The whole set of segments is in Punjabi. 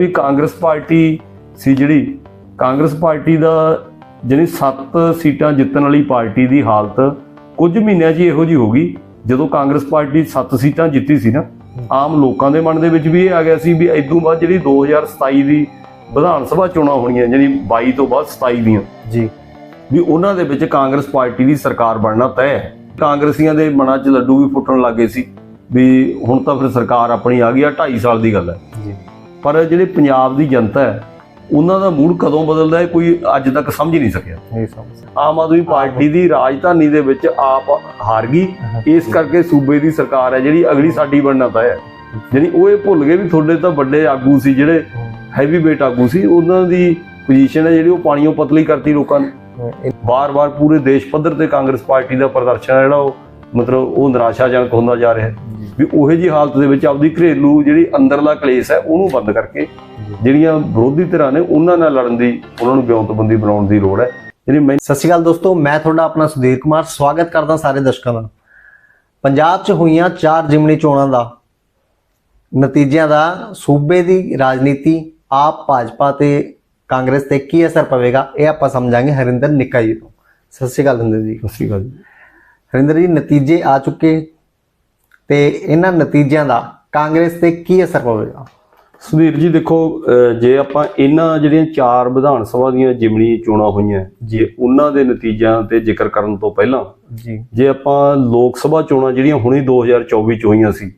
ਵੀ ਕਾਂਗਰਸ ਪਾਰਟੀ ਸੀ ਜਿਹੜੀ। ਕਾਂਗਰਸ ਪਾਰਟੀ ਦਾ ਜਿਹੜੀ 7 ਸੀਟਾਂ ਜਿੱਤਣ ਵਾਲੀ ਪਾਰਟੀ ਦੀ ਹਾਲਤ ਕੁਝ ਮਹੀਨਿਆਂ 'ਚ ਇਹੋ ਜਿਹੀ ਹੋ ਗਈ। ਜਦੋਂ ਕਾਂਗਰਸ ਪਾਰਟੀ 7 ਸੀਟਾਂ ਜਿੱਤੀ ਸੀ ਨਾ ਆਮ ਲੋਕਾਂ ਦੇ ਮਨ ਦੇ ਵਿੱਚ ਵੀ ਇਹ ਆ ਗਿਆ ਸੀ ਵੀ ਇਦੋਂ ਬਾਅਦ ਜਿਹੜੀ 2027 ਦੀ ਵਿਧਾਨ ਸਭਾ ਚੋਣਾਂ ਹੋਣੀਆਂ ਜਿਹੜੀ 22 ਤੋਂ ਬਾਅਦ 27 ਦੀਆਂ। ਜੀ। ਵੀ ਉਹਨਾਂ ਦੇ ਵਿੱਚ ਕਾਂਗਰਸ ਪਾਰਟੀ ਦੀ ਸਰਕਾਰ ਬਣਨਾ ਤੈਅ ਹੈ। ਕਾਂਗਰਸੀਆਂ ਦੇ ਮਨਾਂ 'ਚ ਲੱਡੂ ਵੀ ਫੁੱਟਣ ਲੱਗੇ ਸੀ ਵੀ ਹੁਣ ਤਾਂ ਫਿਰ ਸਰਕਾਰ ਆਪਣੀ ਆ ਗਈ ਆ 2.5 ਸਾਲ ਦੀ ਗੱਲ ਹੈ। ਜੀ ਪਰ ਜਿਹੜੇ ਪੰਜਾਬ ਦੀ ਜਨਤਾ ਹੈ ਉਹਨਾਂ ਦਾ ਮੂਡ ਕਦੋਂ ਬਦਲਦਾ ਹੈ ਕੋਈ ਅੱਜ ਤੱਕ ਸਮਝ ਨਹੀਂ ਸਕਿਆ। ਨਹੀਂ ਸਮਝ ਆਮ ਆਦਮੀ ਪਾਰਟੀ ਦੀ ਰਾਜਧਾਨੀ ਦੇ ਵਿੱਚ ਆਪ ਹਾਰ ਗਈ। ਇਸ ਕਰਕੇ ਸੂਬੇ ਦੀ ਸਰਕਾਰ ਹੈ ਜਿਹੜੀ ਅਗਲੀ ਸਾਡੀ ਬਣਨਾ ਤੈਅ ਹੈ। ਜਿਹੜੀ ਉਹ ਇਹ ਭੁੱਲ ਗਏ ਵੀ ਤੁਹਾਡੇ ਤਾਂ ਵੱਡੇ ਆਗੂ ਸੀ ਜਿਹੜੇ ਹੈਵੀ ਵੇਟ ਆਗੂ ਸੀ ਉਹਨਾਂ ਦੀ ਪੋਜੀਸ਼ਨ ਹੈ ਜਿਹੜੀ ਉਹ ਪਾਣੀੋਂ ਪਤਲੀ ਕਰਤੀ ਲੋਕਾਂ ਨੇ। ਵਾਰ-ਵਾਰ ਪੂਰੇ ਦੇਸ਼ ਪੱਧਰ ਤੇ ਕਾਂਗਰਸ ਪਾਰਟੀ ਦਾ ਪ੍ਰਦਰਸ਼ਨ ਹੈ ਜਿਹੜਾ ਉਹ ਮਤਲਬ ਉਹ ਨਿਰਾਸ਼ਾਜਨਕ ਹੁੰਦਾ ਜਾ ਰਿਹਾ ਹੈ। ਵੀ ਉਹੇ ਜੀ ਹਾਲਤ ਦੇ ਵਿੱਚ ਆਪਦੀ ਘਰੇਲੂ ਜਿਹੜੀ ਅੰਦਰਲਾ ਕਲੇਸ਼ ਹੈ ਉਹਨੂੰ ਬੰਦ ਕਰਕੇ ਜਿਹੜੀਆਂ ਵਿਰੋਧੀ ਧਿਰਾਂ ਨੇ ਉਹਨਾਂ ਨਾਲ ਲੜਨ ਦੀ ਉਹਨਾਂ ਨੂੰ ਵਿਉਂਤਬੰਦੀ ਬਣਾਉਣ ਦੀ ਲੋੜ ਹੈ। ਜਿਹੜੀ ਮੈਂ ਸਤਿ ਸ਼੍ਰੀ ਅਕਾਲ ਦੋਸਤੋ ਮੈਂ ਤੁਹਾਡਾ ਆਪਣਾ ਸੁਧੀਰ ਕੁਮਾਰ ਸਵਾਗਤ ਕਰਦਾ ਸਾਰੇ ਦਰਸ਼ਕਾਂ ਦਾ। ਪੰਜਾਬ 'ਚ ਹੋਈਆਂ ਚਾਰ ਜਿਮਣੀ ਚੋਣਾਂ ਦਾ ਨਤੀਜਿਆਂ ਦਾ ਸੂਬੇ ਦੀ ਰਾਜਨੀਤੀ ਆਪ ਭਾਜਪਾ ਤੇ ਕਾਂਗਰਸ ਤੇ ਕੀ ਅਸਰ ਪਵੇਗਾ ਇਹ ਆਪਾਂ ਸਮਝਾਂਗੇ ਹਰਿੰਦਰ ਨਿੱਕਾ ਜੀ ਤੋਂ। ਸਤਿ ਸ਼੍ਰੀ ਅਕਾਲ ਹਰਿੰਦਰ ਜੀ। ਸਤਿ ਸ਼੍ਰੀ ਅਕਾਲ ਜੀ। ਹਰਿੰਦਰ ਜੀ ਨਤੀਜੇ ਆ ਚੁੱਕੇ ਤੇ ਇਹਨਾਂ ਨਤੀਜਿਆਂ ਦਾ ਕਾਂਗਰਸ ਤੇ ਕੀ ਅਸਰ ਪਵੇਗਾ? ਸੁਧੀਰ ਜੀ ਦੇਖੋ ਜੇ ਆਪਾਂ ਇਹਨਾਂ ਜਿਹੜੀਆਂ ਚਾਰ ਵਿਧਾਨ ਸਭਾ ਦੀਆਂ ਜਿਮਣੀ ਚੋਣਾਂ ਹੋਈਆਂ ਜੇ ਉਹਨਾਂ ਦੇ ਨਤੀਜਿਆਂ ਤੇ ਜ਼ਿਕਰ ਕਰਨ ਤੋਂ ਪਹਿਲਾਂ ਜੀ। ਜੇ ਆਪਾਂ ਲੋਕ ਸਭਾ ਚੋਣਾਂ ਜਿਹੜੀਆਂ ਹੁਣੇ 2024 ਚ ਹੋਈਆਂ ਸੀ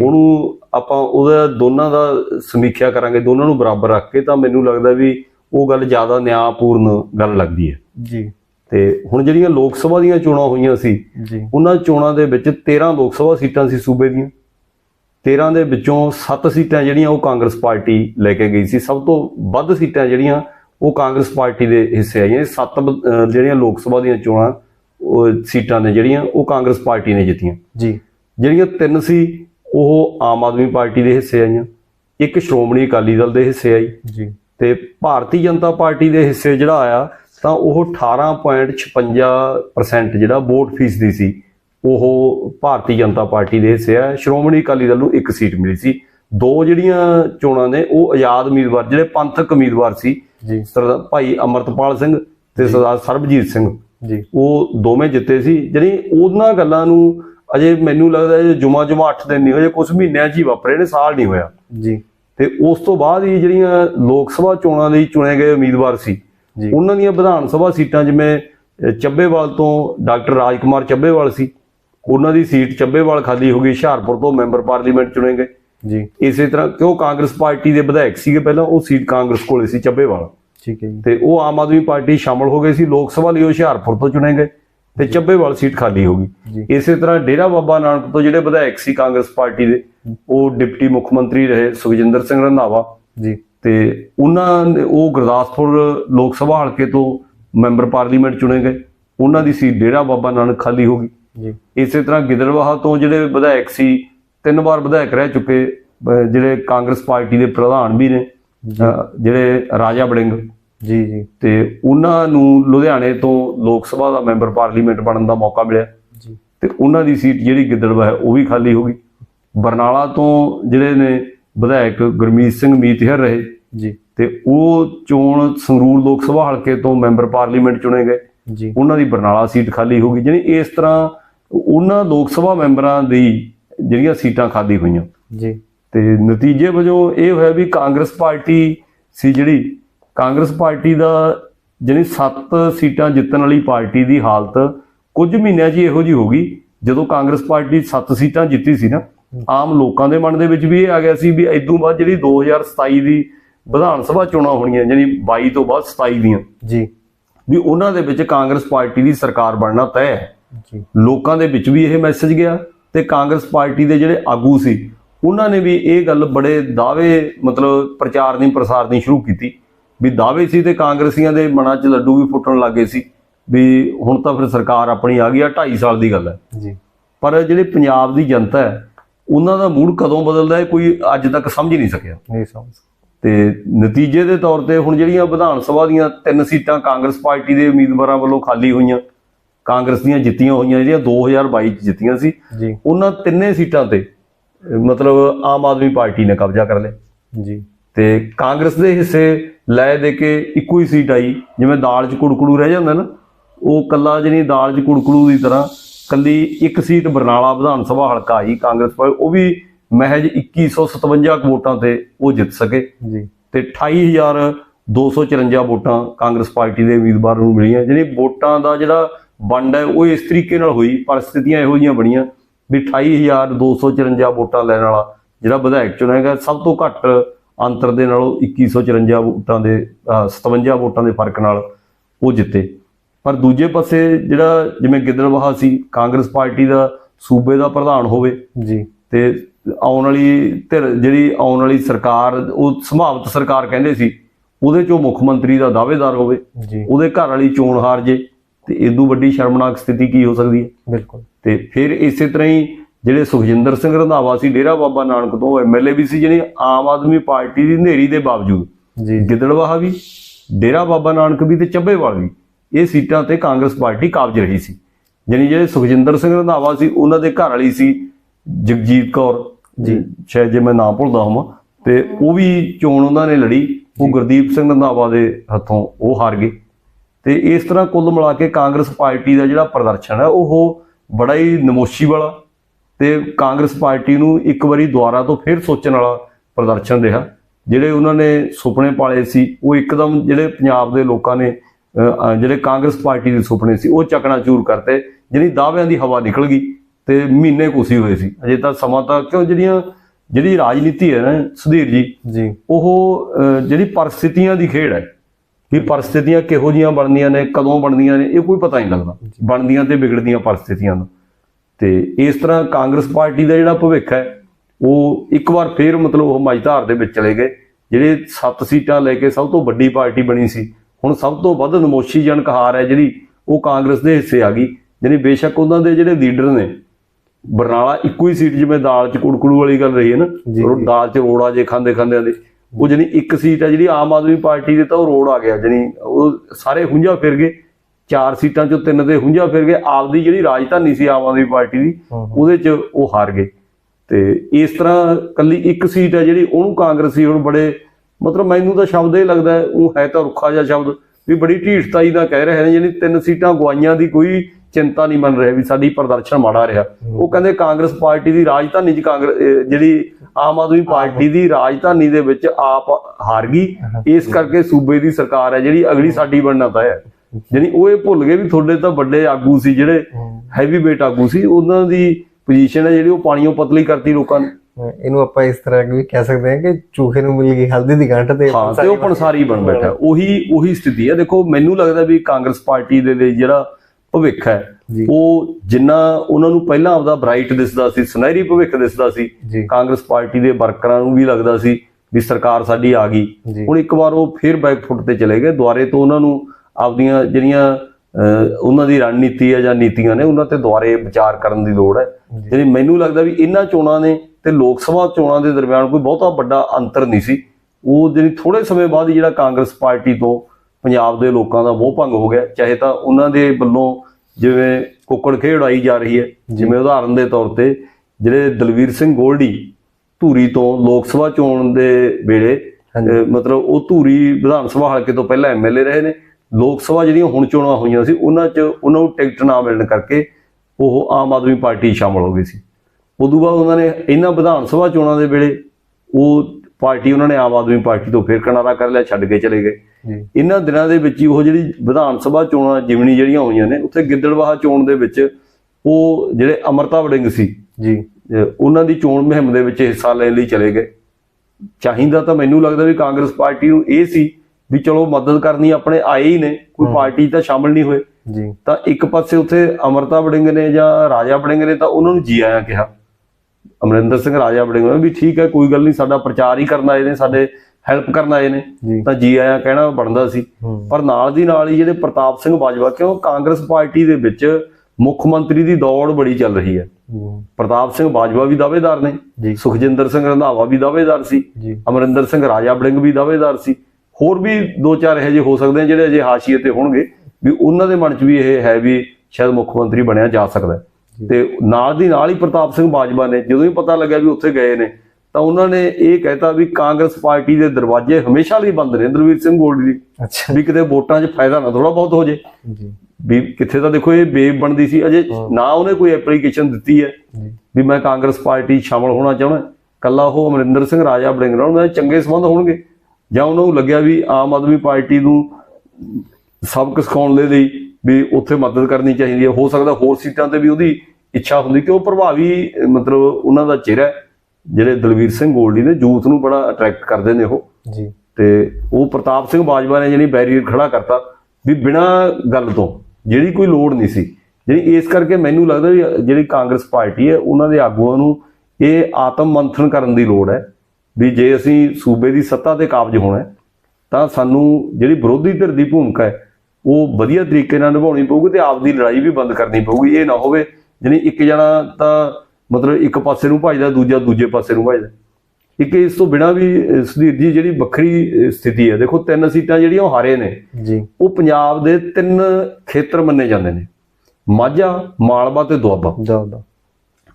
ਉਹਨੂੰ ਆਪਾਂ ਉਹਦਾ ਦੋਨਾਂ ਦਾ ਸਮੀਖਿਆ ਕਰਾਂਗੇ ਦੋਨਾਂ ਨੂੰ ਬਰਾਬਰ ਰੱਖ ਕੇ ਤਾਂ ਮੈਨੂੰ ਲੱਗਦਾ ਵੀ ਉਹ ਗੱਲ ਜ਼ਿਆਦਾ ਨਿਆਂਪੂਰਨ ਗੱਲ ਲੱਗਦੀ ਹੈ। ਜੀ। ਤੇ ਹੁਣ ਜਿਹੜੀਆਂ ਲੋਕ ਸਭਾ ਦੀਆਂ ਚੋਣਾਂ ਹੋਈਆਂ ਸੀ ਉਹਨਾਂ ਚੋਣਾਂ ਦੇ ਵਿੱਚ 13 ਲੋਕ ਸਭਾ ਸੀਟਾਂ ਸੀ ਸੂਬੇ ਦੀਆਂ। 13 ਦੇ ਵਿੱਚੋਂ 7 ਸੀਟਾਂ ਜਿਹੜੀਆਂ ਉਹ ਕਾਂਗਰਸ ਪਾਰਟੀ ਲੈ ਕੇ ਗਈ ਸੀ। ਸਭ ਤੋਂ ਵੱਧ ਸੀਟਾਂ ਜਿਹੜੀਆਂ ਉਹ ਕਾਂਗਰਸ ਪਾਰਟੀ ਦੇ ਹਿੱਸੇ ਆਈਆਂ। 7 ਜਿਹੜੀਆਂ ਲੋਕ ਸਭਾ ਦੀਆਂ ਚੋਣਾਂ ਉਹ ਸੀਟਾਂ ਨੇ ਜਿਹੜੀਆਂ ਉਹ ਕਾਂਗਰਸ ਪਾਰਟੀ ਨੇ ਜਿੱਤੀਆਂ। ਜੀ। ਜਿਹੜੀਆਂ ਤਿੰਨ ਸੀ ਉਹ ਆਮ ਆਦਮੀ ਪਾਰਟੀ ਦੇ ਹਿੱਸੇ ਆਈਆਂ। ਇੱਕ ਸ਼੍ਰੋਮਣੀ ਅਕਾਲੀ ਦਲ ਦੇ ਹਿੱਸੇ ਆਈ। ਜੀ। ਤੇ ਭਾਰਤੀ ਜਨਤਾ ਪਾਰਟੀ ਦੇ ਹਿੱਸੇ ਜਿਹੜਾ ਆਇਆ ਤਾਂ ਉਹ 18.56% ਜਿਹੜਾ ਵੋਟ ਫੀਸਦੀ ਸੀ ਉਹ ਭਾਰਤੀ ਜਨਤਾ ਪਾਰਟੀ ਦੇ ਹਿੱਸੇ ਆ। ਸ਼੍ਰੋਮਣੀ ਅਕਾਲੀ ਦਲ ਨੂੰ ਇੱਕ ਸੀਟ ਮਿਲੀ ਸੀ। ਦੋ ਜਿਹੜੀਆਂ ਚੋਣਾਂ ਨੇ ਉਹ ਆਜ਼ਾਦ ਉਮੀਦਵਾਰ ਜਿਹੜੇ ਪੰਥਕ ਉਮੀਦਵਾਰ ਸੀ ਜੀ। ਸਰਦਾਰ ਭਾਈ ਅਮਰਤਪਾਲ ਸਿੰਘ ਤੇ ਸਰਦਾਰ ਸਰਬਜੀਤ ਸਿੰਘ। ਜੀ। ਉਹ ਦੋਵੇਂ ਜਿੱਤੇ ਸੀ। ਜਿਹੜੀ ਉਹਨਾਂ ਗੱਲਾਂ ਨੂੰ ਅਜੇ ਮੈਨੂੰ ਲੱਗਦਾ ਜੇ ਜੁਮਾ ਜੁਮਾ 8 ਦਿਨ ਨਹੀਂ ਹੋਏ ਕੁਝ ਮਹੀਨਿਆਂ 'ਚ ਹੀ ਵਾਪਰੇ ਨੇ ਸਾਲ ਨਹੀਂ ਹੋਇਆ। ਜੀ। ਤੇ ਉਸ ਤੋਂ ਬਾਅਦ ਹੀ ਜਿਹੜੀਆਂ ਲੋਕ ਸਭਾ ਚੋਣਾਂ ਲਈ ਚੁਣੇ ਗਏ ਉਮੀਦਵਾਰ ਸੀ ਉਹਨਾਂ ਦੀਆਂ ਵਿਧਾਨ ਸਭਾ ਸੀਟਾਂ ਜਿਵੇਂ ਚੱਬੇਵਾਲ ਤੋਂ ਡਾਕਟਰ ਰਾਜਕੁਮਾਰ ਚੱਬੇਵਾਲ ਸੀ। ਉਹਨਾਂ ਦੀ ਸੀਟ ਚੱਬੇਵਾਲ ਖਾਲੀ ਹੋ ਗਈ ਹੁਸ਼ਿਆਰਪੁਰ ਤੋਂ ਮੈਂਬਰ ਪਾਰਲੀਮੈਂਟ ਚੁਣੇ ਗਏ। ਜੀ। ਇਸੇ ਤਰ੍ਹਾਂ ਕਿਉਂ ਕਾਂਗਰਸ ਪਾਰਟੀ ਦੇ ਵਿਧਾਇਕ ਸੀਗੇ ਪਹਿਲਾਂ ਉਹ ਸੀਟ ਕਾਂਗਰਸ ਕੋਲੇ ਸੀ ਚੱਬੇਵਾਲ। ਠੀਕ ਹੈ ਜੀ। ਤੇ ਉਹ ਆਮ ਆਦਮੀ ਪਾਰਟੀ ਸ਼ਾਮਲ ਹੋ ਗਏ ਸੀ ਲੋਕ ਸਭਾ ਲਈ ਉਹ ਹੁਸ਼ਿਆਰਪੁਰ ਤੋਂ ਚੁਣੇ ਗਏ ਤੇ ਚੱਬੇਵਾਲ ਸੀਟ ਖਾਲੀ ਹੋ ਗਈ। ਇਸੇ ਤਰ੍ਹਾਂ ਡੇਰਾ ਬਾਬਾ ਨਾਨਕ ਤੋਂ ਜਿਹੜੇ ਵਿਧਾਇਕ ਸੀ ਕਾਂਗਰਸ ਪਾਰਟੀ ਦੇ ਉਹ ਡਿਪਟੀ ਮੁੱਖ ਮੰਤਰੀ ਰਹੇ ਸੁਖਜਿੰਦਰ ਸਿੰਘ ਰੰਧਾਵਾ। ਜੀ। ਤੇ ਉਹਨਾਂ ਉਹ ਗੁਰਦਾਸਪੁਰ ਲੋਕ ਸਭਾ ਹਲਕੇ ਤੋਂ ਮੈਂਬਰ ਪਾਰਲੀਮੈਂਟ ਚੁਣੇ ਗਏ। ਉਹਨਾਂ ਦੀ ਸੀਟ ਡੇਰਾ ਬਾਬਾ ਨਾਨਕ ਖਾਲੀ ਹੋ ਗਈ। ਜੀ। ਇਸੇ ਤਰ੍ਹਾਂ ਗਿੱਦੜਵਾਹਾ ਤੋਂ ਜਿਹੜੇ ਵਿਧਾਇਕ ਸੀ ਤਿੰਨ ਵਾਰ ਵਿਧਾਇਕ ਰਹਿ ਚੁੱਕੇ ਜਿਹੜੇ ਕਾਂਗਰਸ ਪਾਰਟੀ ਦੇ ਪ੍ਰਧਾਨ ਵੀ ਨੇ ਜਿਹੜੇ ਰਾਜਾ ਬੜਿੰਗ ਜੀ ਜੀ। ਤੇ ਉਹਨਾਂ ਨੂੰ ਲੁਧਿਆਣੇ ਤੋਂ ਲੋਕ ਸਭਾ ਦਾ ਮੈਂਬਰ ਪਾਰਲੀਮੈਂਟ ਬਣਨ ਦਾ ਮੌਕਾ ਮਿਲਿਆ। ਜੀ। ਤੇ ਉਹਨਾਂ ਦੀ ਸੀਟ ਜਿਹੜੀ ਗਿੱਦੜਵਾ ਹੈ ਉਹ ਵੀ ਖਾਲੀ ਹੋ ਗਈ। ਬਰਨਾਲਾ ਤੋਂ ਜਿਹੜੇ ਨੇ ਵਿਧਾਇਕ ਗੁਰਮੀਤ ਸਿੰਘ ਮੀਤਹਿਰ ਰਹੇ। ਜੀ। ਤੇ ਉਹ ਚੋਣ ਸੰਗਰੂਰ ਲੋਕ ਸਭਾ ਹਲਕੇ ਤੋਂ ਮੈਂਬਰ ਪਾਰਲੀਮੈਂਟ ਚੁਣੇ ਗਏ। ਜੀ। ਉਹਨਾਂ ਦੀ ਬਰਨਾਲਾ ਸੀਟ ਖਾਲੀ ਹੋ ਗਈ। ਜਾਣੀ ਇਸ ਤਰ੍ਹਾਂ ਉਹਨਾਂ ਲੋਕ ਸਭਾ ਮੈਂਬਰਾਂ ਦੀ ਜਿਹੜੀਆਂ ਸੀਟਾਂ ਖਾਲੀ ਹੋਈਆਂ। ਜੀ। ਤੇ ਨਤੀਜੇ ਵਜੋਂ ਇਹ ਹੋਇਆ ਵੀ ਕਾਂਗਰਸ ਪਾਰਟੀ ਸੀ ਜਿਹੜੀ ਕਾਂਗਰਸ ਪਾਰਟੀ ਦਾ ਜਿਹੜੀ 7 ਸੀਟਾਂ ਜਿੱਤਣ ਵਾਲੀ ਪਾਰਟੀ ਦੀ ਹਾਲਤ ਕੁਝ ਮਹੀਨਿਆਂ 'ਚ ਇਹੋ ਜਿਹੀ ਹੋ ਗਈ। ਜਦੋਂ ਕਾਂਗਰਸ ਪਾਰਟੀ 7 ਸੀਟਾਂ ਜਿੱਤੀ ਸੀ ਨਾ ਆਮ ਲੋਕਾਂ ਦੇ ਮਨ ਦੇ ਵਿੱਚ ਵੀ ਇਹ ਆ ਗਿਆ ਸੀ ਵੀ ਇਦੋਂ ਬਾਅਦ ਜਿਹੜੀ 2027 ਦੀ ਵਿਧਾਨ ਸਭਾ ਚੋਣਾਂ ਹੋਣੀਆਂ ਜਿਹੜੀ 22 ਤੋਂ ਬਾਅਦ 27 ਦੀਆਂ। ਜੀ। ਵੀ ਉਹਨਾਂ ਦੇ ਵਿੱਚ ਕਾਂਗਰਸ ਪਾਰਟੀ ਦੀ ਸਰਕਾਰ ਬਣਨਾ ਤੈਅ ਹੈ। ਜੀ। ਲੋਕਾਂ ਦੇ ਵਿੱਚ ਵੀ ਇਹ ਮੈਸੇਜ ਗਿਆ ਤੇ ਕਾਂਗਰਸ ਪਾਰਟੀ ਦੇ ਜਿਹੜੇ ਆਗੂ ਸੀ ਉਹਨਾਂ ਨੇ ਵੀ ਇਹ ਗੱਲ ਬੜੇ ਦਾਅਵੇ ਮਤਲਬ ਪ੍ਰਚਾਰ ਦੀ ਪ੍ਰਸਾਰ ਦੀ ਸ਼ੁਰੂ ਕੀਤੀ। ਵੀ ਦਾਅਵੇ ਸੀ ਤੇ ਕਾਂਗਰਸੀਆਂ ਦੇ ਮਨਾਂ 'ਚ ਲੱਡੂ ਵੀ ਫੁੱਟਣ ਲੱਗੇ ਸੀ। ਵੀ ਹੁਣ ਤਾਂ ਫਿਰ ਸਰਕਾਰ ਆਪਣੀ ਆ ਗਈ ਆ 2.5 ਸਾਲ ਦੀ ਗੱਲ ਹੈ। ਜੀ। ਪਰ ਜਿਹੜੇ ਪੰਜਾਬ ਦੀ ਜਨਤਾ ਹੈ ਉਹਨਾਂ ਦਾ ਮੂਡ ਕਦੋਂ ਬਦਲਦਾ ਹੈ ਕੋਈ ਅੱਜ ਤੱਕ ਸਮਝ ਨਹੀਂ ਸਕਿਆ। ਨਹੀਂ ਸਮਝ ਤੇ ਨਤੀਜੇ ਦੇ ਤੌਰ ਤੇ ਹੁਣ ਜਿਹੜੀਆਂ ਵਿਧਾਨ ਸਭਾ ਦੀਆਂ ਤਿੰਨ ਸੀਟਾਂ ਕਾਂਗਰਸ ਪਾਰਟੀ ਦੇ ਉਮੀਦਵਾਰਾਂ ਵੱਲੋਂ ਖਾਲੀ ਹੋਈਆਂ ਕਾਂਗਰਸ ਦੀਆਂ ਜਿੱਤੀਆਂ ਹੋਈਆਂ ਜਿਹੜੀਆਂ 2022 ਚ ਜਿੱਤੀਆਂ ਸੀ ਉਹਨਾਂ ਤਿੰਨੇ ਸੀਟਾਂ ਤੇ ਮਤਲਬ ਆਮ ਆਦਮੀ ਪਾਰਟੀ ਨੇ ਕਬਜ਼ਾ ਕਰ ਲਿਆ। ਜੀ। ਤੇ ਕਾਂਗਰਸ ਦੇ ਹਿੱਸੇ ਲੈ ਦੇ ਕੇ ਇੱਕੋ ਹੀ ਸੀਟ ਆਈ ਜਿਵੇਂ ਦਾਲ 'ਚ ਕੁੜਕੜੂ ਰਹਿ ਜਾਂਦਾ ਨਾ ਉਹ ਕੱਲਾ ਜਿਹੜੀ ਦਾਲ 'ਚ ਕੁੜਕੜੂ ਦੀ ਤਰ੍ਹਾਂ ਕੱਲੀ ਇੱਕ ਸੀਟ ਬਰਨਾਲਾ ਵਿਧਾਨ ਸਭਾ ਹਲਕਾ ਆਈ ਕਾਂਗਰਸ ਪਾਰਟੀ ਉਹ ਵੀ ਮਹਿਜ 2157 ਕੁ ਵੋਟਾਂ ਤੇ ਉਹ ਜਿੱਤ ਸਕੇ। ਜੀ। ਤੇ 28254 ਵੋਟਾਂ ਕਾਂਗਰਸ ਪਾਰਟੀ ਦੇ ਉਮੀਦਵਾਰ ਨੂੰ ਮਿਲੀਆਂ ਜਿਹੜੀ ਵੋਟਾਂ ਦਾ ਜਿਹੜਾ ਵੰਡ ਹੈ ਉਹ ਇਸ ਤਰੀਕੇ ਨਾਲ ਹੋਈ ਪਰਿਸਥਿਤੀਆਂ ਇਹੋ ਜਿਹੀਆਂ ਬਣੀਆਂ ਵੀ 28254 ਵੋਟਾਂ ਲੈਣ ਵਾਲਾ ਜਿਹੜਾ ਵਿਧਾਇਕ ਚੁਣਿਆ ਗਿਆ ਸਭ ਤੋਂ ਘੱਟ ਅੰਤਰ ਦੇ ਨਾਲੋਂ 2154 ਵੋਟਾਂ ਦੇ ਅਹ 57 ਵੋਟਾਂ ਦੇ ਫ਼ਰਕ ਨਾਲ ਉਹ ਜਿੱਤੇ। ਪਰ ਦੂਜੇ ਪਾਸੇ ਜਿਹੜਾ ਜਿਵੇਂ ਗਿੱਦੜਬਾਹਾ ਸੀ ਕਾਂਗਰਸ ਪਾਰਟੀ ਦਾ ਸੂਬੇ ਦਾ ਪ੍ਰਧਾਨ ਹੋਵੇ ਜੀ। ਤੇ ਆਉਣ ਵਾਲੀ ਧਿਰ ਜਿਹੜੀ ਆਉਣ ਵਾਲੀ ਸਰਕਾਰ ਉਹ ਸੰਭਾਵਿਤ ਸਰਕਾਰ ਕਹਿੰਦੇ ਸੀ ਉਹਦੇ ਚੋਂ ਮੁੱਖ ਮੰਤਰੀ ਦਾ ਦਾਅਵੇਦਾਰ ਹੋਵੇ ਉਹਦੇ ਘਰ ਵਾਲੀ ਚੋਣ ਹਾਰ ਜੇ ਤੇ ਇਦੋਂ ਵੱਡੀ ਸ਼ਰਮਨਾਕ ਸਥਿਤੀ ਕੀ ਹੋ ਸਕਦੀ ਹੈ? ਬਿਲਕੁਲ। ਤੇ ਫਿਰ ਇਸੇ ਤਰ੍ਹਾਂ ਹੀ ਜਿਹੜੇ ਸੁਖਜਿੰਦਰ ਸਿੰਘ ਰੰਧਾਵਾ ਸੀ ਡੇਰਾ ਬਾਬਾ ਨਾਨਕ ਤੋਂ ਐਮਐਲਏ ਵੀ ਸੀ ਜਿਹੜੀ ਆਮ ਆਦਮੀ ਪਾਰਟੀ ਦੀ ਹਨੇਰੀ ਦੇ ਬਾਵਜੂਦ ਜੀ। ਗਿੱਦੜਵਾਹਾ ਵੀ ਡੇਰਾ ਬਾਬਾ ਨਾਨਕ ਵੀ ਤੇ ਚੱਬੇਵਾਲ ਵੀ ਇਹ ਸੀਟਾਂ ਤੇ ਕਾਂਗਰਸ ਪਾਰਟੀ ਕਾਬਜ ਰਹੀ ਸੀ। ਜਾਣੀ ਜਿਹੜੇ ਸੁਖਜਿੰਦਰ ਸਿੰਘ ਰੰਧਾਵਾ ਸੀ ਉਹਨਾਂ ਦੇ ਘਰ ਵਾਲੀ ਸੀ ਜਗਜੀਤ ਕੌਰ ਜੀ। ਸ਼ਾਇਦ ਜੇ ਮੈਂ ਨਾਮ ਭੁੱਲਦਾ ਹਾਂ ਤੇ ਉਹ ਵੀ ਚੋਣ ਉਹਨਾਂ ਨੇ ਲੜੀ ਉਹ ਗੁਰਦੀਪ ਸਿੰਘ ਰੰਧਾਵਾ ਦੇ ਹੱਥੋਂ ਉਹ ਹਾਰ ਗਏ। ਤੇ ਇਸ ਤਰ੍ਹਾਂ ਕੁੱਲ ਮਿਲਾ ਕੇ ਕਾਂਗਰਸ ਪਾਰਟੀ ਦਾ ਜਿਹੜਾ ਪ੍ਰਦਰਸ਼ਨ ਹੈ ਉਹ ਬੜਾ ਹੀ ਨਮੋਸ਼ੀ ਵਾਲਾ ਤੇ ਕਾਂਗਰਸ ਪਾਰਟੀ ਨੂੰ ਇੱਕ ਵਾਰੀ ਦੁਬਾਰਾ ਤੋਂ ਫਿਰ ਸੋਚਣ ਵਾਲਾ ਪ੍ਰਦਰਸ਼ਨ ਰਿਹਾ। ਜਿਹੜੇ ਉਹਨਾਂ ਨੇ ਸੁਪਨੇ ਪਾਲੇ ਸੀ ਉਹ ਇੱਕਦਮ ਜਿਹੜੇ ਪੰਜਾਬ ਦੇ ਲੋਕਾਂ ਨੇ ਜਿਹੜੇ ਕਾਂਗਰਸ ਪਾਰਟੀ ਦੇ ਸੁਪਨੇ ਸੀ ਉਹ ਚਕਨਾਚੂਰ ਕਰਤੇ। ਜਿਹੜੀ ਦਾਅਵਿਆਂ ਦੀ ਹਵਾ ਨਿਕਲ ਗਈ ਤੇ ਮਹੀਨੇ ਕੁਸੀ ਹੋਏ ਸੀ। ਅਜੇ ਤਾਂ ਸਮਾਂ ਤਾਂ ਕਿਉਂ ਜਿਹੜੀਆਂ ਜਿਹੜੀ ਰਾਜਨੀਤੀ ਹੈ ਨਾ ਸੁਧੀਰ ਜੀ ਜੀ। ਉਹ ਜਿਹੜੀ ਪਰਿਸਥਿਤੀਆਂ ਦੀ ਖੇਡ ਹੈ ਵੀ ਪਰਿਸਥਿਤੀਆਂ ਕਿਹੋ ਜੀਆਂ ਬਣਦੀਆਂ ਨੇ ਕਦੋਂ ਬਣਦੀਆਂ ਨੇ ਇਹ ਕੋਈ ਪਤਾ ਨਹੀਂ ਲੱਗਦਾ। ਬਣਦੀਆਂ ਤੇ ਵਿਗੜਦੀਆਂ ਪਰਿਸਥਿਤੀਆਂ ਦਾ ਤੇ ਇਸ ਤਰ੍ਹਾਂ ਕਾਂਗਰਸ ਪਾਰਟੀ ਦਾ ਜਿਹੜਾ ਭਵਿੱਖ ਹੈ ਉਹ ਇੱਕ ਵਾਰ ਫੇਰ ਮਤਲਬ ਉਹ ਮਝਧਾਰ ਦੇ ਵਿੱਚ ਚਲੇ ਗਏ। ਜਿਹੜੇ 7 ਸੀਟਾਂ ਲੈ ਕੇ ਸਭ ਤੋਂ ਵੱਡੀ ਪਾਰਟੀ ਬਣੀ ਸੀ ਹੁਣ ਸਭ ਤੋਂ ਵੱਧ ਨਮੋਸ਼ੀਜਨਕ ਹਾਰ ਹੈ ਜਿਹੜੀ ਉਹ ਕਾਂਗਰਸ ਦੇ ਹਿੱਸੇ ਆ ਗਈ। ਜਿਹੜੀ ਬੇਸ਼ੱਕ ਉਹਨਾਂ ਦੇ ਜਿਹੜੇ ਲੀਡਰ ਨੇ ਬਰਨਾਲਾ ਇੱਕੋ ਹੀ ਸੀਟ ਜਿਵੇਂ ਦਾਲ ਚ ਕੁੜਕੜੂ ਵਾਲੀ ਗੱਲ ਰਹੀ ਹੈ ਨਾ ਦਾਲ ਚ ਰੋੜਾ ਜੇ ਖਾਂਦੇ ਖਾਂਦੇ ਦੇ ਉਹ ਜਿਹੜੀ ਇੱਕ ਸੀਟ ਹੈ ਜਿਹੜੀ ਆਮ ਆਦਮੀ ਪਾਰਟੀ ਦੇ ਤਾਂ ਉਹ ਰੋਡ ਆ ਗਿਆ ਜਿਹੜੀ ਉਹ ਸਾਰੇ ਹੁੰਝਾ ਫਿਰ ਗਏ। ਚਾਰ ਸੀਟਾਂ ਚੋਂ ਤਿੰਨ ਦੇ ਹੁੰਝਾ ਫਿਰ ਗਏ। ਆਪਦੀ ਜਿਹੜੀ ਰਾਜਧਾਨੀ ਸੀ ਆਮ ਆਦਮੀ ਪਾਰਟੀ ਦੀ। ਉਹਦੇ ਚ ਉਹ ਹਾਰ ਗਏ। ਤੇ ਇਸ ਤਰ੍ਹਾਂ ਕੱਲੀ ਇੱਕ ਸੀਟ ਹੈ ਜਿਹੜੀ ਉਹਨੂੰ ਕਾਂਗਰਸੀ ਹੁਣ ਬੜੇ ਮਤਲਬ ਮੈਨੂੰ ਤਾਂ ਸ਼ਬਦ ਇਹ ਲੱਗਦਾ ਉਹ ਹੈ ਤਾਂ ਰੁੱਖਾ ਜਿਹਾ ਸ਼ਬਦ ਵੀ ਬੜੀ ਢੀਠਤਾਈ ਨਾਲ ਕਹਿ ਰਹੇ ਨੇ ਜਿਹੜੀ ਤਿੰਨ ਸੀਟਾਂ ਗਵਾਈਆਂ ਦੀ ਕੋਈ ਚਿੰਤਾ ਨਹੀਂ ਮੰਨ ਰਿਹਾ ਵੀ ਸਾਡੀ ਪ੍ਰਦਰਸ਼ਨ ਮਾੜਾ ਰਿਹਾ। ਉਹ ਕਹਿੰਦੇ ਕਾਂਗਰਸ ਪਾਰਟੀ ਦੀ ਰਾਜਧਾਨੀ ਚ ਕਾਂਗਰਸ ਜਿਹੜੀ ਆਮ ਆਦਮੀ ਪਾਰਟੀ ਦੀ ਰਾਜਧਾਨੀ ਦੇ ਵਿੱਚ ਆਪ ਹਾਰ ਗਈ। ਇਸ ਕਰਕੇ ਸੂਬੇ ਦੀ ਸਰਕਾਰ ਹੈ ਜਿਹੜੀ ਅਗਲੀ ਸਾਡੀ ਬਣਨਾ ਤੈਅ ਹੈ। ਜਿਹੜੀ ਉਹ ਇਹ ਭੁੱਲ ਗਏ ਵੀ ਤੁਹਾਡੇ ਤਾਂ ਵੱਡੇ ਆਗੂ ਸੀ ਜਿਹੜੇ ਹੈਵੀ ਵੇਟ ਆਗੂ ਸੀ ਉਹਨਾਂ ਦੀ ਪੋਜੀਸ਼ਨ ਹੈ ਜਿਹੜੀ ਉਹ ਪਾਣੀੋਂ ਪਤਲੀ ਕਰਤੀ ਲੋਕਾਂ ਨੇ। ਇਹਨੂੰ ਆਪਾਂ ਇਸ ਤਰ੍ਹਾਂ ਵੀ ਕਹਿ ਸਕਦੇ ਹਾਂ ਕਿ ਚੂਹੇ ਨੂੰ ਮਿਲ ਗਈ ਹਲਦੀ ਦੀ ਗੰਢ ਤੇ ਹਾਂ ਤੇ ਉਹ ਪੰਸਾਰੀ ਬਣ ਬੈਠਾ। ਉਹੀ ਉਹੀ ਸਥਿਤੀ ਹੈ। ਦੇਖੋ ਮੈਨੂੰ ਲੱਗਦਾ ਵੀ ਕਾਂਗਰਸ ਪਾਰਟੀ ਦੇ ਲਈ ਜਿਹੜਾ ਭਵਿੱਖ ਹੈ। ਉਹ ਜਿੰਨਾ ਉਹਨਾਂ ਨੂੰ ਪਹਿਲਾਂ ਆਪਦਾ ਬ੍ਰਾਈਟ ਦਿਸਦਾ ਸੀ ਸੁਨਹਿਰੀ ਭਵਿੱਖ ਦਿਸਦਾ ਸੀ ਕਾਂਗਰਸ ਪਾਰਟੀ ਦੇ ਵਰਕਰਾਂ ਨੂੰ ਵੀ ਲੱਗਦਾ ਸੀ ਵੀ ਸਰਕਾਰ ਸਾਡੀ ਆ ਗਈ। ਹੁਣ ਇੱਕ ਵਾਰ ਉਹ ਫਿਰ ਬੈਕਫੁੱਟ ਤੇ ਚਲੇ ਗਏ। ਦੁਆਰੇ ਤੋਂ ਉਹਨਾਂ ਨੂੰ ਆਪਦੀਆਂ ਜਿਹੜੀਆਂ ਉਹਨਾਂ ਦੀ ਰਣਨੀਤੀ ਹੈ ਜਾਂ ਨੀਤੀਆਂ ਨੇ ਉਹਨਾਂ ਤੇ ਦੁਆਰੇ ਵਿਚਾਰ ਕਰਨ ਦੀ ਲੋੜ ਹੈ। ਜਿਹੜੀ ਮੈਨੂੰ ਲੱਗਦਾ ਵੀ ਇਹਨਾਂ ਚੋਣਾਂ ਨੇ ਤੇ ਲੋਕ ਸਭਾ ਚੋਣਾਂ ਦੇ ਦਰਮਿਆਨ ਕੋਈ ਬਹੁਤਾ ਵੱਡਾ ਅੰਤਰ ਨਹੀਂ ਸੀ। ਉਹ ਜਿਹੜੀ ਥੋੜੇ ਸਮੇਂ ਬਾਅਦ ਜਿਹੜਾ ਕਾਂਗਰਸ ਪਾਰਟੀ ਤੋਂ ਪੰਜਾਬ ਦੇ ਲੋਕਾਂ ਦਾ ਮੋਹ ਭੰਗ ਹੋ ਗਿਆ ਚਾਹੇ ਤਾਂ ਉਹਨਾਂ ਦੇ ਵੱਲੋਂ ਜਿਵੇਂ ਕੁੱਕੜ ਖੇਡ ਆਈ ਜਾ ਰਹੀ ਹੈ ਜਿਵੇਂ ਉਦਾਹਰਨ ਦੇ ਤੌਰ ਤੇ ਜਿਹੜੇ ਦਲਵੀਰ ਸਿੰਘ ਗੋਲਡੀ ਧੂਰੀ ਤੋਂ ਲੋਕ ਸਭਾ ਚੋਣ ਦੇ ਵੇਲੇ ਮਤਲਬ ਉਹ ਧੂਰੀ ਵਿਧਾਨ ਸਭਾ ਹਲਕੇ ਤੋਂ ਪਹਿਲਾਂ ਐਮਐਲਏ ਰਹੇ ਨੇ। ਲੋਕ ਸਭਾ ਜਿਹੜੀਆਂ ਹੁਣ ਚੋਣਾਂ ਹੋਈਆਂ ਸੀ ਉਹਨਾਂ 'ਚ ਉਹਨਾਂ ਨੂੰ ਟਿਕਟ ਨਾ ਮਿਲਣ ਕਰਕੇ ਉਹ ਆਮ ਆਦਮੀ ਪਾਰਟੀ ਸ਼ਾਮਲ ਹੋ ਗਈ ਸੀ। ਉਦੋਂ ਬਾਅਦ ਉਹਨਾਂ ਨੇ ਇਹਨਾਂ ਵਿਧਾਨ ਸਭਾ ਚੋਣਾਂ ਦੇ ਵੇਲੇ ਉਹ ਪਾਰਟੀ ਉਹਨਾਂ ਨੇ ਆਮ ਆਦਮੀ ਪਾਰਟੀ ਤੋਂ ਫਿਰ ਕਿਨਾਰਾ ਕਰ ਲਿਆ ਛੱਡ ਕੇ ਚਲੇ ਗਏ। ਇਹਨਾਂ ਦਿਨਾਂ ਦੇ ਵਿੱਚ ਹੀ ਉਹ ਜਿਹੜੀ ਵਿਧਾਨ ਸਭਾ ਚੋਣਾਂ ਜਿਮਣੀ ਜਿਹੜੀਆਂ ਹੋਈਆਂ ਨੇ ਉੱਥੇ ਗਿੱਦੜਵਾਹਾ ਚੋਣ ਦੇ ਵਿੱਚ ਉਹ ਜਿਹੜੇ ਅਮਰਤਾ ਵੜਿੰਗ ਸੀ ਜੀ। ਉਹਨਾਂ ਦੀ ਚੋਣ ਮੁਹਿੰਮ ਦੇ ਵਿੱਚ ਹਿੱਸਾ ਲੈਣ ਲਈ ਚਲੇ ਗਏ। ਚਾਹੀਦਾ ਤਾਂ ਮੈਨੂੰ ਲੱਗਦਾ ਵੀ ਕਾਂਗਰਸ ਪਾਰਟੀ ਨੂੰ ਇਹ ਸੀ ਵੀ ਚਲੋ ਮਦਦ ਕਰਨੀ ਆਪਣੇ ਆਏ ਹੀ ਨੇ ਕੋਈ ਪਾਰਟੀ ਤਾਂ ਸ਼ਾਮਲ ਨਹੀਂ ਹੋਏ। ਜੀ। ਤਾਂ ਇੱਕ ਪਾਸੇ ਉੱਥੇ ਅਮਰਤਾ ਵੜਿੰਗ ਨੇ ਜਾਂ ਰਾਜਾ ਵੜਿੰਗ ਨੇ ਤਾਂ ਉਹਨਾਂ ਨੂੰ ਜੀ ਆਇਆਂ ਕਿਹਾ। ਅਮਰਿੰਦਰ ਸਿੰਘ ਰਾਜਾ ਵੜਿੰਗ ਨੇ ਵੀ ਠੀਕ ਹੈ ਕੋਈ ਗੱਲ ਨਹੀਂ ਸਾਡਾ ਪ੍ਰਚਾਰ ਹੀ ਕਰਨ ਆਏ ਨੇ ਸਾਡੇ ਹੈਲਪ ਕਰਨ ਆਏ ਨੇ ਤਾਂ ਜੀ ਆਇਆਂ ਕਹਿਣਾ ਬਣਦਾ ਸੀ। ਪਰ ਨਾਲ ਦੀ ਨਾਲ ਹੀ ਜਿਹੜੇ ਪ੍ਰਤਾਪ ਸਿੰਘ ਬਾਜਵਾ ਕਿਉਂ ਕਾਂਗਰਸ ਪਾਰਟੀ ਦੇ ਵਿੱਚ ਮੁੱਖ ਮੰਤਰੀ ਦੀ ਦੌੜ ਬੜੀ ਚੱਲ ਰਹੀ ਹੈ। ਪ੍ਰਤਾਪ ਸਿੰਘ ਬਾਜਵਾ ਵੀ ਦਾਅਵੇਦਾਰ ਨੇ ਸੁਖਜਿੰਦਰ ਸਿੰਘ ਰੰਧਾਵਾ ਵੀ ਦਾਅਵੇਦਾਰ ਸੀ ਅਮਰਿੰਦਰ ਸਿੰਘ ਰਾਜਾ ਵੜਿੰਗ ਵੀ ਦਾਅਵੇਦਾਰ ਸੀ। ਹੋਰ ਵੀ ਦੋ ਚਾਰ ਇਹੋ ਜਿਹੇ ਹੋ ਸਕਦੇ ਆ ਜਿਹੜੇ ਅਜੇ ਹਾਸ਼ੀਏ ਤੇ ਹੋਣਗੇ ਵੀ ਉਹਨਾਂ ਦੇ ਮਨ 'ਚ ਵੀ ਇਹ ਹੈ ਵੀ ਸ਼ਾਇਦ ਮੁੱਖ ਮੰਤਰੀ ਬਣਿਆ ਜਾ ਸਕਦਾ। ਤੇ ਨਾਲ ਦੀ ਨਾਲ ਹੀ ਪ੍ਰਤਾਪ ਸਿੰਘ ਬਾਜਵਾ ਨੇ ਜਦੋਂ ਹੀ ਪਤਾ ਲੱਗਿਆ ਵੀ ਉੱਥੇ ਗਏ ਨੇ ਤਾਂ ਉਹਨਾਂ ਨੇ ਇਹ ਕਹਿਤਾ ਵੀ ਕਾਂਗਰਸ ਪਾਰਟੀ ਦੇ ਦਰਵਾਜ਼ੇ ਹਮੇਸ਼ਾ ਲਈ ਬੰਦ ਨੇ ਦਲਵੀਰ ਸਿੰਘ ਗੋਲਡੀ ਦੀ ਅੱਛਾ। ਵੀ ਕਿਤੇ ਵੋਟਾਂ 'ਚ ਫਾਇਦਾ ਨਾ ਥੋੜਾ ਬਹੁਤ ਹੋ ਜੇ। ਵੀ ਕਿੱਥੇ ਤਾਂ ਦੇਖੋ ਇਹ ਬੇਬ ਬਣਦੀ ਸੀ ਅਜੇ ਨਾ ਉਹਨੇ ਕੋਈ ਐਪਲੀਕੇਸ਼ਨ ਦਿੱਤੀ ਹੈ। ਵੀ ਮੈਂ ਕਾਂਗਰਸ ਪਾਰਟੀ ਸ਼ਾਮਲ ਹੋਣਾ ਚਾਹੁੰਦਾ ਕੱਲਾ ਉਹ ਅਮਰਿੰਦਰ ਸਿੰਘ ਰਾਜਾ ਬੜਿੰਗ ਨਾਲ ਉਹਨਾਂ ਦੇ ਚੰਗੇ ਸੰਬੰਧ ਹੋਣਗੇ। ਜਾਂ ਉਹਨਾਂ ਨੂੰ ਲੱਗਿਆ ਵੀ ਆਮ ਆਦਮੀ ਪਾਰਟੀ ਨੂੰ ਸਬਕ ਸਿਖਾਉਣ ਦੇ ਲਈ ਵੀ ਉੱਥੇ ਮਦਦ ਕਰਨੀ ਚਾਹੀਦੀ ਹੈ। ਹੋ ਸਕਦਾ ਹੋਰ ਸੀਟਾਂ ਤੇ ਵੀ ਉਹਦੀ ਇੱਛਾ ਹੁੰਦੀ ਕਿ ਉਹ ਪ੍ਰਭਾਵੀ ਮਤਲਬ ਉਹਨਾਂ ਦਾ ਚਿਹਰਾ ਜਿਹੜੇ ਦਲਵੀਰ ਸਿੰਘ ਗੋਲਡੀ ਨੇ ਯੂਥ ਨੂੰ ਬੜਾ ਅਟਰੈਕਟ ਕਰਦੇ ਨੇ ਉਹ। ਜੀ। ਤੇ ਉਹ ਪ੍ਰਤਾਪ ਸਿੰਘ ਬਾਜਵਾ ਨੇ ਜਿਹੜੀ ਬੈਰੀਅਰ ਖੜਾ ਕਰਤਾ ਵੀ ਬਿਨਾਂ ਗੱਲ ਤੋਂ ਜਿਹੜੀ ਕੋਈ ਲੋੜ ਨਹੀਂ ਸੀ। ਜਿਹੜੀ ਇਸ ਕਰਕੇ ਮੈਨੂੰ ਲੱਗਦਾ ਵੀ ਜਿਹੜੀ ਕਾਂਗਰਸ ਪਾਰਟੀ ਹੈ ਉਹਨਾਂ ਦੇ ਆਗੂਆਂ ਨੂੰ ਇਹ ਆਤਮ ਮੰਥਨ ਕਰਨ ਦੀ ਲੋੜ ਹੈ ਵੀ ਜੇ ਅਸੀਂ ਸੂਬੇ ਦੀ ਸੱਤਾ ਤੇ ਕਾਬਜ ਹੋਣਾ ਹੈ, ਤਾਂ ਸਾਨੂੰ ਜਿਹੜੀ ਵਿਰੋਧੀ ਧਿਰ ਦੀ ਭੂਮਿਕਾ ਹੈ ਉਹ ਵਧੀਆ ਤਰੀਕੇ ਨਾਲ ਨਿਭਾਉਣੀ ਪਊਗੀ ਤੇ ਆਪ ਦੀ ਲੜਾਈ ਵੀ ਬੰਦ ਕਰਨੀ ਪਊਗੀ। ਇਹ ਨਾ ਹੋਵੇ ਜਿਹੜੀ ਇੱਕ ਜਣਾ ਤਾਂ ਮਤਲਬ ਇੱਕ ਪਾਸੇ ਨੂੰ ਭਜਦਾ ਦੂਜਾ ਦੂਜੇ ਪਾਸੇ ਨੂੰ ਭਜਦਾ। ਇੱਕ ਇਸ ਤੋਂ ਬਿਨਾ ਵੀ ਸੁਧੀਰ ਜੀ ਜਿਹੜੀ ਵੱਖਰੀ ਸਥਿਤੀ ਹੈ ਦੇਖੋ ਤਿੰਨ ਸੀਟਾਂ ਜਿਹੜੀਆਂ ਉਹ ਹਾਰੇ ਨੇ। ਜੀ। ਉਹ ਪੰਜਾਬ ਦੇ ਤਿੰਨ ਖੇਤਰ ਮੰਨੇ ਜਾਂਦੇ ਨੇ। ਮਾਝਾ ਮਾਲਵਾ ਤੇ ਦੁਆਬਾ। ਜਾਉਦਾ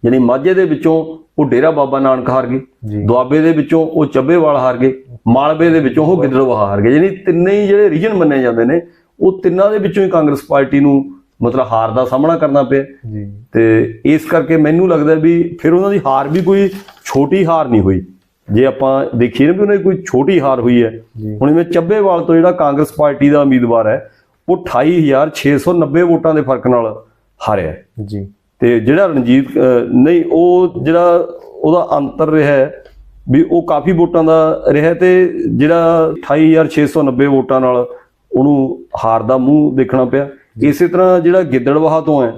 ਯਾਨੀ ਮਾਝੇ ਦੇ ਵਿੱਚੋਂ ਉਹ ਡੇਰਾ ਬਾਬਾ ਨਾਨਕ ਹਾਰ ਗਏ। ਦੁਆਬੇ ਦੇ ਵਿੱਚੋਂ ਉਹ ਚੱਬੇਵਾਲ ਹਾਰ ਗਏ। ਮਾਲਵੇ ਦੇ ਵਿੱਚੋਂ ਉਹ ਗਿੱਦੜਵਾਹਾ ਹਾਰ ਗਏ। ਯਾਨੀ ਤਿੰਨੇ ਹੀ ਜਿਹੜੇ ਰੀਜਨ ਮੰਨੇ ਜਾਂਦੇ ਨੇ ਉਹ ਤਿੰਨਾਂ ਦੇ ਵਿੱਚੋਂ ਹੀ ਕਾਂਗਰਸ ਪਾਰਟੀ ਨੂੰ ਮਤਲਬ ਹਾਰ ਦਾ ਸਾਹਮਣਾ ਕਰਨਾ ਪਿਆ। ਜੀ। ਤੇ ਇਸ ਕਰਕੇ ਮੈਨੂੰ ਲੱਗਦਾ ਵੀ ਫਿਰ ਉਹਨਾਂ ਦੀ ਹਾਰ ਵੀ ਕੋਈ ਛੋਟੀ ਹਾਰ ਨਹੀਂ ਹੋਈ। ਜੇ ਆਪਾਂ ਦੇਖੀਏ ਨਾ ਵੀ ਉਹਨਾਂ ਦੀ ਕੋਈ ਛੋਟੀ ਹਾਰ ਹੋਈ ਹੈ। ਹੁਣ ਜਿਵੇਂ ਚੱਬੇਵਾਲ ਤੋਂ ਜਿਹੜਾ ਕਾਂਗਰਸ ਪਾਰਟੀ ਦਾ ਉਮੀਦਵਾਰ ਹੈ ਉਹ 28690 ਵੋਟਾਂ ਦੇ ਫ਼ਰਕ ਨਾਲ ਹਾਰਿਆ। ਜੀ। ਤੇ ਜਿਹੜਾ ਰਣਜੀਤ ਨਹੀਂ ਉਹ ਜਿਹੜਾ ਉਹਦਾ ਅੰਤਰ ਰਿਹਾ ਹੈ ਵੀ ਉਹ ਕਾਫੀ ਵੋਟਾਂ ਦਾ ਰਿਹਾ ਤੇ ਜਿਹੜਾ 28690 ਵੋਟਾਂ ਨਾਲ ਉਹਨੂੰ ਹਾਰ ਦਾ ਮੂੰਹ ਦੇਖਣਾ ਪਿਆ। ਇਸੇ ਤਰ੍ਹਾਂ ਜਿਹੜਾ ਗਿੱਦੜਵਾਹਾ ਤੋਂ ਹੈ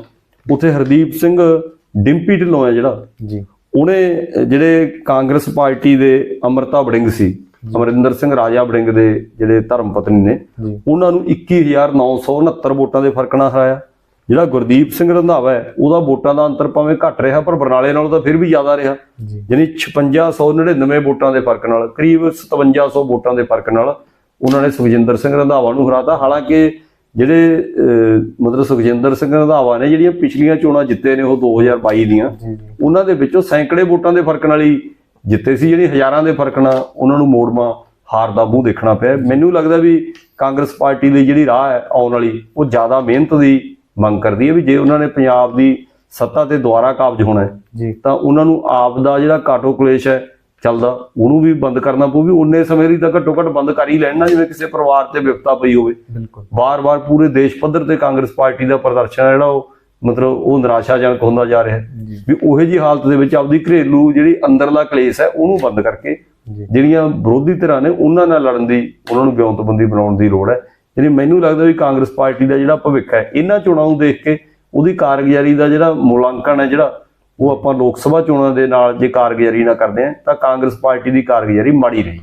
ਉੱਥੇ ਹਰਦੀਪ ਸਿੰਘ ਡਿੰਪੀ ਢਿੱਲੋਂ ਹੈ ਜਿਹੜਾ। ਜੀ। ਉਹਨੇ ਜਿਹੜੇ ਕਾਂਗਰਸ ਪਾਰਟੀ ਦੇ ਅਮਰਤਾ ਵੜਿੰਗ ਸੀ ਅਮਰਿੰਦਰ ਸਿੰਘ ਰਾਜਾ ਵੜਿੰਗ ਦੇ ਜਿਹੜੇ ਧਰਮ ਪਤਨੀ ਨੇ ਉਹਨਾਂ ਨੂੰ 21969 ਵੋਟਾਂ ਦੇ ਫ਼ਰਕ ਨਾਲ ਹਰਾਇਆ। ਜਿਹੜਾ ਗੁਰਦੀਪ ਸਿੰਘ ਰੰਧਾਵਾ ਹੈ ਉਹਦਾ ਵੋਟਾਂ ਦਾ ਅੰਤਰ ਭਾਵੇਂ ਘੱਟ ਰਿਹਾ ਪਰ ਬਰਨਾਲੇ ਨਾਲੋਂ ਤਾਂ ਫਿਰ ਵੀ ਜ਼ਿਆਦਾ ਰਿਹਾ। ਯਾਨੀ 5699 ਵੋਟਾਂ ਦੇ ਫ਼ਰਕ ਨਾਲ ਕਰੀਬ 5700 ਵੋਟਾਂ ਦੇ ਫ਼ਰਕ ਨਾਲ ਉਹਨਾਂ ਨੇ ਸੁਖਜਿੰਦਰ ਸਿੰਘ ਰੰਧਾਵਾ ਨੂੰ ਹਰਾਤਾ। ਹਾਲਾਂਕਿ ਜਿਹੜੇ ਮਤਲਬ ਸੁਖਜਿੰਦਰ ਸਿੰਘ ਰੰਧਾਵਾ ਨੇ ਜਿਹੜੀਆਂ ਪਿਛਲੀਆਂ ਚੋਣਾਂ ਜਿੱਤੇ ਨੇ ਉਹ 2022 ਦੀਆਂ ਉਹਨਾਂ ਦੇ ਵਿੱਚੋਂ ਸੈਂਕੜੇ ਵੋਟਾਂ ਦੇ ਫ਼ਰਕ ਨਾਲ ਹੀ ਜਿੱਤੇ ਸੀ ਜਿਹੜੀ ਹਜ਼ਾਰਾਂ ਦੇ ਫ਼ਰਕ ਨਾਲ ਉਹਨਾਂ ਨੂੰ ਮੋੜਮਾ ਹਾਰ ਦਾ ਮੂੰਹ ਦੇਖਣਾ ਪਿਆ। ਮੈਨੂੰ ਲੱਗਦਾ ਵੀ ਕਾਂਗਰਸ ਪਾਰਟੀ ਦੀ ਜਿਹੜੀ ਰਾਹ ਹੈ ਆਉਣ ਵਾਲੀ ਉਹ ਜ਼ਿਆਦਾ ਮਿਹਨਤ ਦੀ ਮੰਗ ਕਰਦੀ ਹੈ ਵੀ ਜੇ ਉਹਨਾਂ ਨੇ ਪੰਜਾਬ ਦੀ ਸੱਤਾ ਤੇ ਦੁਆਰਾ ਕਾਬਜ ਹੋਣਾ ਹੈ ਤਾਂ ਉਹਨਾਂ ਨੂੰ ਆਪ ਦਾ ਜਿਹੜਾ ਕਾਟੋ ਕਲੇਸ਼ ਹੈ ਚੱਲਦਾ ਉਹਨੂੰ ਵੀ ਬੰਦ ਕਰਨਾ ਪਊ ਵੀ ਉਨੇ ਸਮੇਂ ਲਈ ਤਾਂ ਘੱਟੋ ਘੱਟ ਬੰਦ ਕਰ ਹੀ ਲੈਣ ਜਿਵੇਂ ਕਿਸੇ ਪਰਿਵਾਰ ਤੇ ਵਿਪਤਾ ਪਈ ਹੋਵੇ। ਬਿਲਕੁਲ। ਵਾਰ-ਵਾਰ ਪੂਰੇ ਦੇਸ਼ ਪੱਧਰ ਤੇ ਕਾਂਗਰਸ ਪਾਰਟੀ ਦਾ ਪ੍ਰਦਰਸ਼ਨ ਜਿਹੜਾ ਉਹ ਮਤਲਬ ਉਹ ਨਿਰਾਸ਼ਾਜਨਕ ਹੁੰਦਾ ਜਾ ਰਿਹਾ ਵੀ ਉਹੇ ਜੀ ਹਾਲਤ ਦੇ ਵਿੱਚ ਆਪਦੀ ਘਰੇਲੂ ਜਿਹੜੀ ਅੰਦਰਲਾ ਕਲੇਸ਼ ਹੈ ਉਹਨੂੰ ਬੰਦ ਕਰਕੇ ਜਿਹੜੀਆਂ ਵਿਰੋਧੀ ਧਿਰਾਂ ਨੇ ਉਹਨਾਂ ਨਾਲ ਲੜਨ ਦੀ ਉਹਨਾਂ ਨੂੰ ਵਿਉਂਤਬੰਦੀ ਬਣਾਉਣ ਦੀ ਲੋੜ ਹੈ। ਜਿਹੜੀ ਮੈਨੂੰ ਲੱਗਦਾ ਵੀ ਕਾਂਗਰਸ ਪਾਰਟੀ ਦਾ ਜਿਹੜਾ ਭਵਿੱਖ ਹੈ ਇਹਨਾਂ ਚੋਣਾਂ ਨੂੰ ਦੇਖ ਕੇ ਉਹਦੀ ਕਾਰਗੁਜ਼ਾਰੀ ਦਾ ਜਿਹੜਾ ਮੁਲਾਂਕਣ ਹੈ ਜਿਹੜਾ ਉਹ ਆਪਾਂ ਲੋਕ ਸਭਾ ਚੋਣਾਂ ਦੇ ਨਾਲ ਜੇ ਕਾਰਗੁਜ਼ਾਰੀ ਨਾ ਕਰਦੇ ਹਾਂ ਤਾਂ ਕਾਂਗਰਸ ਪਾਰਟੀ ਦੀ ਕਾਰਗੁਜ਼ਾਰੀ ਮਾੜੀ ਰਹੀ।